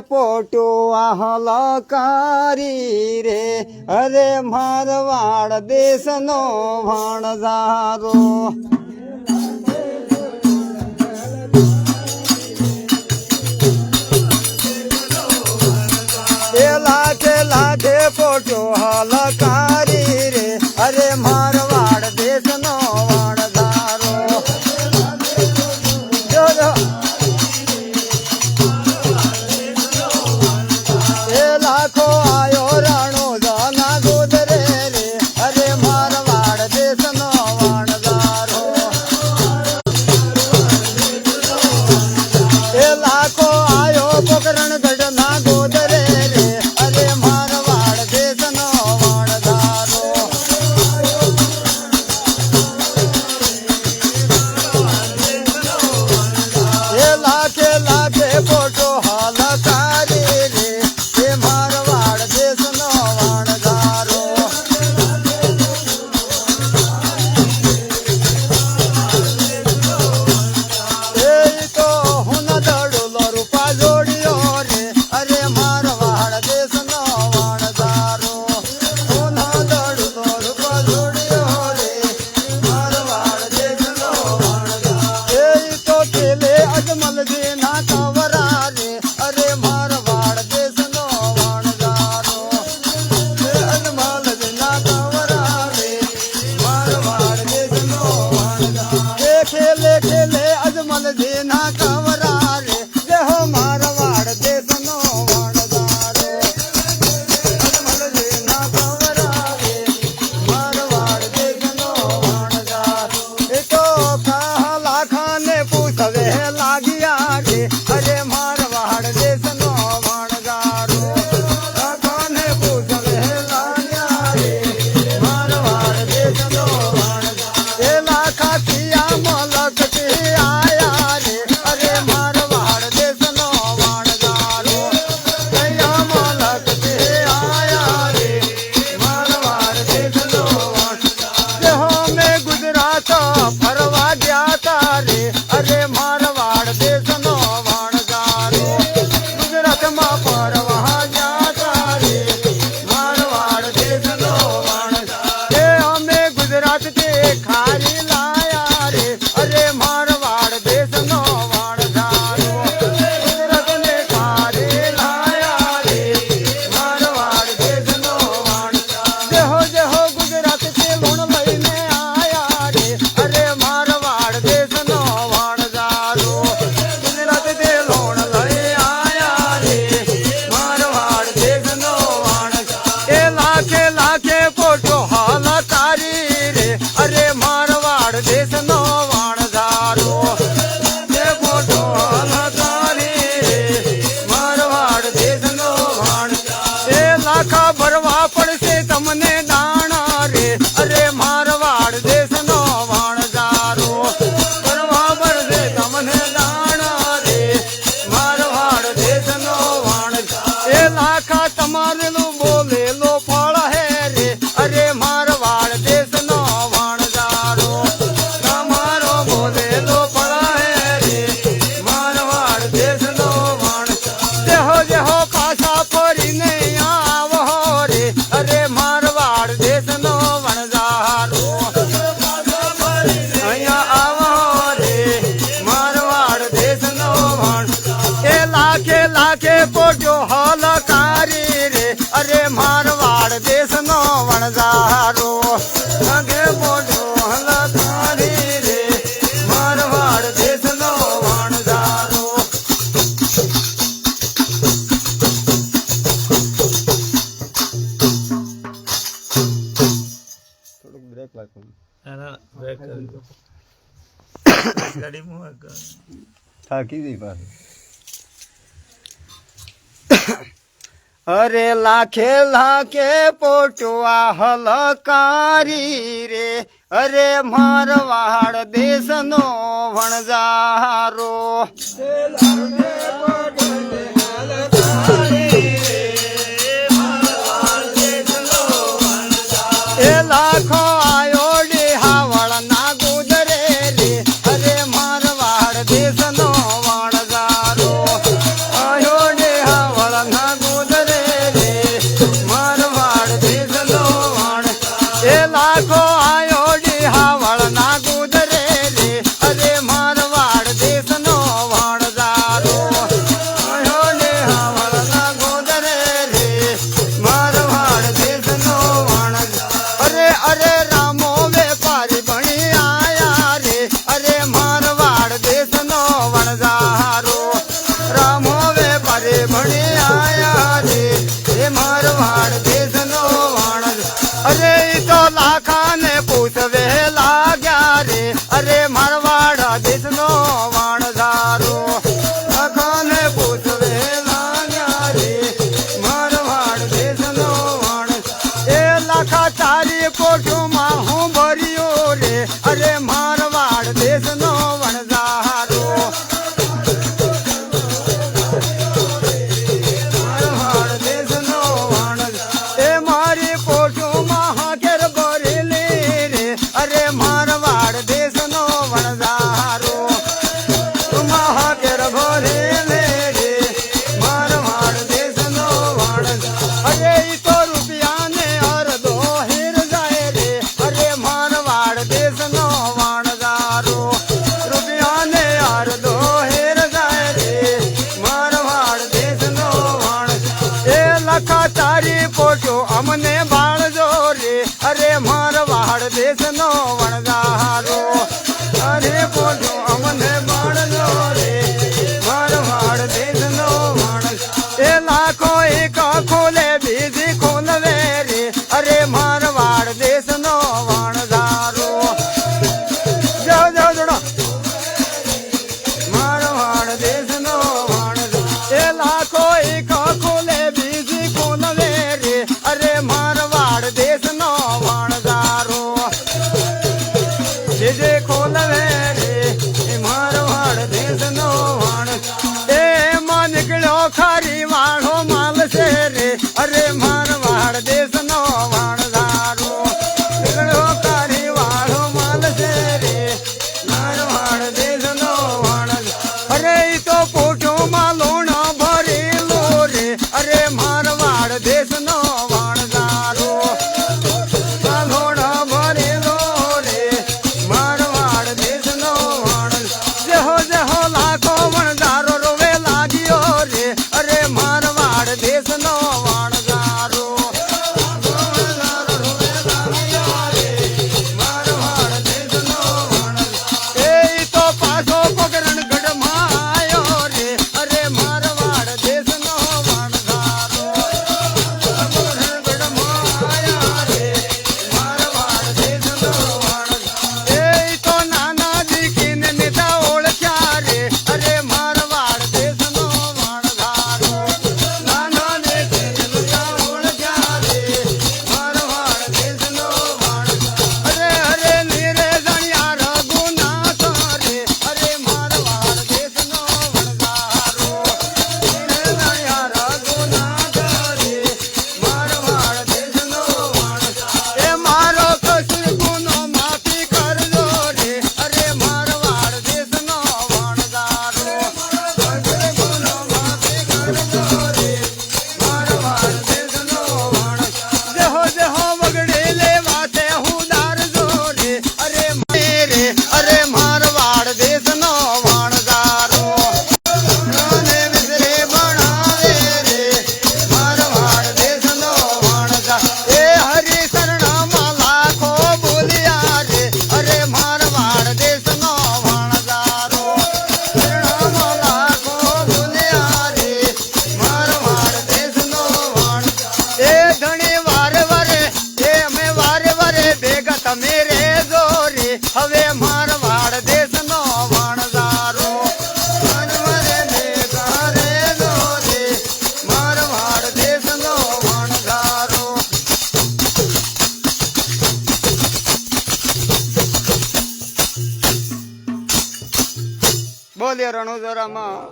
પોટો આહલ કરી રે. અરે મારવાડ દેશનો ભણજારો એપ્લાય કરું થાકી ગઈ પાછી અરે લાખે લાખે પોટવા હલકારી રે. અરે મારવાડ દેશનો વણજારો ભણે આયા રે મારો હાડ દેશ અમને 然后嘛。